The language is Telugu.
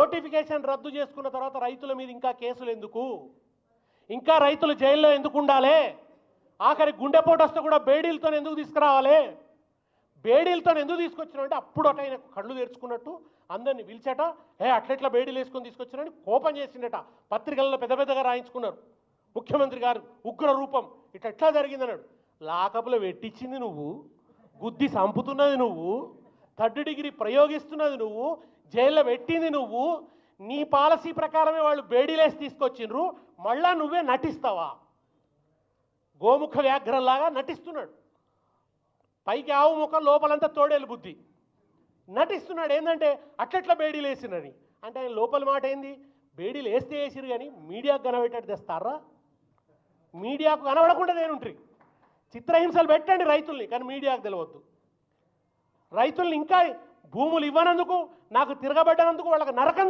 నోటిఫికేషన్ రద్దు చేసుకున్న తర్వాత రైతుల మీద ఇంకా కేసులు ఎందుకు? ఇంకా రైతులు జైల్లో ఎందుకు ఉండాలి? ఆఖరి గుండెపోటు వస్తే కూడా బేడీలతో ఎందుకు తీసుకురావాలి? బేడీలతో ఎందుకు తీసుకొచ్చినావు అంటే అప్పుడు అట ఆయన కళ్ళు తెరుచుకున్నట్టు అందరిని పిలిచట హే అట్లెట్లా బేడీలు వేసుకొని తీసుకొచ్చినని కోపం చేసిండట. పత్రికల్లో పెద్ద పెద్దగా రాయించుకున్నారు. ముఖ్యమంత్రి గారు ఉగ్ర రూపం. ఇట్లా ఎట్లా జరిగిందన్నాడు లాకపులో పెట్టించింది నువ్వు గుద్ది సంపుతున్నది నువ్వు థర్డ్ డిగ్రీ ప్రయోగిస్తున్నది నువ్వు జైల్లో పెట్టింది నువ్వు నీ పాలసీ ప్రకారమే వాళ్ళు బేడీలేసి తీసుకొచ్చిండ్రు మళ్ళా నువ్వే నటిస్తావా? గోముఖ వ్యాఘ్రంలాగా నటిస్తున్నాడు. పైకి ఆవు ముఖం లోపలంతా తోడేలు బుద్ధి. నటిస్తున్నాడు ఏంటంటే అట్లట్లా బేడీలు వేసినని అంటే ఆయన లోపల మాట ఏంది? బేడీలు వేస్తే వేసిరు కానీ మీడియాకు కనబెట్టట్టు తెస్తారా? మీడియాకు కనబడకుండా నేనుంటారు. చిత్రహింసలు పెట్టండి రైతుల్ని కానీ మీడియాకు తెలియవద్దు రైతుల్ని ఇంకా భూములు ఇవ్వనందుకు నాకు తిరగబడ్డనందుకు వాళ్ళకి నరకం